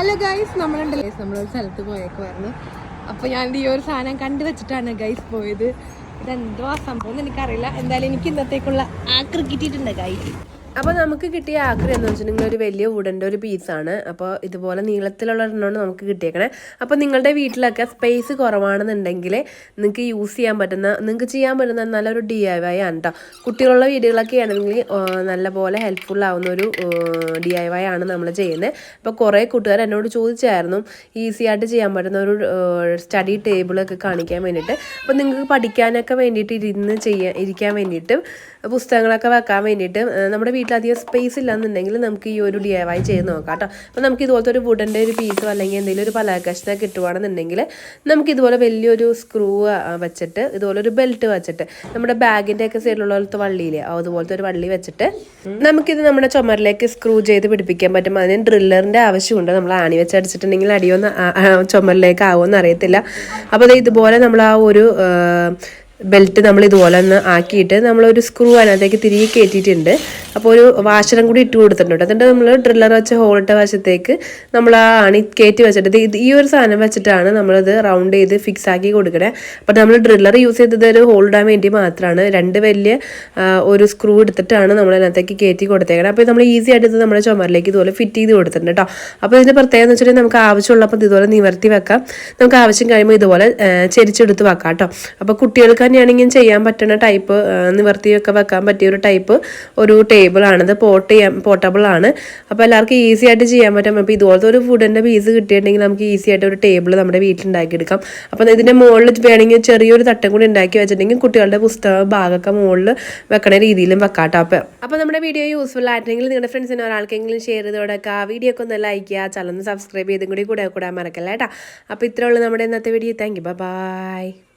Hello guys നമ്മളുണ്ട് നമ്മളൊരു സ്ഥലത്ത് പോയേക്കുമായിരുന്നു അപ്പോൾ ഞാൻ ഈ ഒരു സാധനം കണ്ടു വെച്ചിട്ടാണ് ഗൈസ് പോയത്. ഇതെന്തോ സംഭവം എന്ന് എനിക്കറിയില്ല. എന്തായാലും എനിക്ക് ഇന്നത്തേക്കുള്ള ആക്രി കിട്ടിയിട്ടുണ്ട് ഗൈസ് അപ്പോൾ നമുക്ക് കിട്ടിയ ആക്രി എന്ന് വെച്ചിട്ടുണ്ടെങ്കിൽ ഒരു വലിയ വുഡന്റെ ഒരു പീസാണ് അപ്പോൾ ഇതുപോലെ നീളത്തിലുള്ള എണ്ണമാണ് നമുക്ക് കിട്ടിയേക്കണേ. അപ്പോൾ നിങ്ങളുടെ വീട്ടിലൊക്കെ സ്പേസ് കുറവാണെന്നുണ്ടെങ്കിൽ നിങ്ങൾക്ക് യൂസ് ചെയ്യാൻ പറ്റുന്ന നിങ്ങൾക്ക് ചെയ്യാൻ പറ്റുന്ന നല്ലൊരു ഡി ഐ വൈ ആണ് കേട്ടോ കുട്ടികളുള്ള വീടുകളൊക്കെ ആണെങ്കിൽ നല്ലപോലെ ഹെൽപ്ഫുൾ ആവുന്ന ഒരു ഡി ഐ വൈ ആണ് നമ്മൾ ചെയ്യുന്നത് അപ്പോൾ കുറേ കൂട്ടുകാർ എന്നോട് ചോദിച്ചായിരുന്നു ഈസി ആയിട്ട് ചെയ്യാൻ പറ്റുന്ന ഒരു സ്റ്റഡി ടേബിളൊക്കെ കാണിക്കാൻ വേണ്ടിയിട്ട്. അപ്പോൾ നിങ്ങൾക്ക് പഠിക്കാനൊക്കെ വേണ്ടിയിട്ട് ഇരുന്ന് ചെയ്യാൻ ഇരിക്കാൻ വേണ്ടിയിട്ട് പുസ്തകങ്ങളൊക്കെ വെക്കാൻ വേണ്ടിയിട്ട് നമ്മുടെ വീട്ടിൽ അധികം സ്പേസ് ഇല്ലാന്നുണ്ടെങ്കിൽ നമുക്ക് ഈ ഒരു ഡി വൈ ചെയ്ത് നോക്കാം കേട്ടോ. അപ്പോൾ നമുക്ക് ഇതുപോലത്തെ ഒരു വുഡന്റെ ഒരു പീസോ അല്ലെങ്കിൽ എന്തെങ്കിലും ഒരു പലകഷ്ണ കിട്ടുവാണെന്നുണ്ടെങ്കിൽ നമുക്ക് ഇതുപോലെ വലിയൊരു സ്ക്രൂ വെച്ചിട്ട് ഇതുപോലെ ഒരു ബെൽറ്റ് വെച്ചിട്ട് നമ്മുടെ ബാഗിന്റെ ഒക്കെ സൈഡിലുള്ള പോലത്തെ വള്ളിയില്ലേ അതുപോലത്തെ ഒരു വള്ളി വെച്ചിട്ട് നമുക്കിത് നമ്മുടെ ചുമരിലേക്ക് സ്ക്രൂ ചെയ്ത് പിടിപ്പിക്കാൻ പറ്റും. അതിന് ഡ്രില്ലറിന്റെ ആവശ്യമുണ്ട്. നമ്മൾ ആണി വെച്ച് അടിച്ചിട്ടുണ്ടെങ്കിൽ അടിയൊന്ന് ചുമരിലേക്ക് ആവുമെന്ന് അറിയത്തില്ല. അപ്പോൾ ദേ ഇതുപോലെ നമ്മൾ ആ ഒരു ബെൽറ്റ് നമ്മൾ ഇതുപോലെ ഒന്ന് ആക്കിയിട്ട് നമ്മളൊരു സ്ക്രൂ അതിനകത്തേക്ക് തിരികെ കയറ്റിയിട്ടുണ്ട്. അപ്പോൾ ഒരു വാഷറും കൂടി ഇട്ട് കൊടുത്തിട്ടുണ്ട്. എന്നിട്ട് നമ്മൾ ഡ്രില്ലർ വെച്ച ഹോളിട്ട വശത്തേക്ക് നമ്മൾ ആ അണി കയറ്റി വെച്ചിട്ട് ഇത് ഈ ഒരു സാധനം വെച്ചിട്ടാണ് നമ്മളത് റൗണ്ട് ചെയ്ത് ഫിക്സ് ആക്കി കൊടുക്കണേ. അപ്പോൾ നമ്മൾ ഡ്രില്ലർ യൂസ് ചെയ്തത് ഒരു ഹോൾഡാൻ വേണ്ടി മാത്രമാണ് രണ്ട് വലിയ ഒരു സ്ക്രൂ എടുത്തിട്ടാണ് നമ്മൾ അതിനകത്തേക്ക് കയറ്റി കൊടുത്തേക്കണേ. അപ്പോൾ നമ്മൾ ഈസി ആയിട്ട് ഇത് നമ്മുടെ ചുമരിലേക്ക് ഇതുപോലെ ഫിറ്റ് ചെയ്ത് കൊടുത്തിട്ടുണ്ട് കേട്ടോ അപ്പോൾ ഇതിന്റെ പ്രത്യേകത എന്ന് വെച്ചിട്ടുണ്ടെങ്കിൽ നമുക്ക് ആവശ്യമുള്ളപ്പോൾ ഇതുപോലെ നിവർത്തി വെക്കാം. നമുക്ക് ആവശ്യം കഴിയുമ്പോൾ ഇതുപോലെ ചെരിച്ചെടുത്ത് വെക്കാം കേട്ടോ അപ്പോൾ കുട്ടികൾക്ക് തന്നെയാണെങ്കിൽ ചെയ്യാൻ പറ്റുന്ന ടൈപ്പ് നിവർത്തിയൊക്കെ വെക്കാൻ പറ്റിയ ഒരു ടൈപ്പ് ഒരു ടേബിളാണിത് പോട്ട് ചെയ്യാൻ പോർട്ടബിൾ ആണ്. അപ്പോൾ എല്ലാവർക്കും ഈസി ആയിട്ട് ചെയ്യാൻ പറ്റും. അപ്പോൾ ഇതുപോലത്തെ ഒരു ഫുഡിന്റെ പീസ് കിട്ടിയിട്ടുണ്ടെങ്കിൽ നമുക്ക് ഈസി ആയിട്ട് ഒരു ടേബിൾ നമ്മുടെ വീട്ടിൽ ഉണ്ടാക്കിയെടുക്കാം. അപ്പോൾ ഇതിന്റെ മുകളിൽ വേണമെങ്കിൽ ചെറിയൊരു തട്ടം കൂടി ഉണ്ടാക്കി വെച്ചിട്ടുണ്ടെങ്കിൽ കുട്ടികളുടെ പുസ്തക ഭാഗമൊക്കെ മുകളിൽ വെക്കണ രീതിയിലും വെക്കാം കേട്ടോ അപ്പോൾ അപ്പോൾ നമ്മുടെ വീഡിയോ യൂസ്ഫുൾ ആയിട്ടുണ്ടെങ്കിൽ നിങ്ങളുടെ ഫ്രണ്ട്സിന് ഒരാൾക്കെങ്കിലും ഷെയർ ചെയ്ത് കൊടുക്കുക. ആ വീഡിയോ ഒക്കെ ഒന്ന് ലൈക്ക് ചെയ്യുക. ചലൊന്ന് സബ്സ്ക്രൈബ് ചെയ്തും കൂടി കൂടെ കൂടാൻ മറക്കല്ല കേട്ടോ. അപ്പോൾ ഇത്രയുള്ളൂ നമ്മുടെ ഇന്നത്തെ വീഡിയോ താങ്ക് യു ബൈ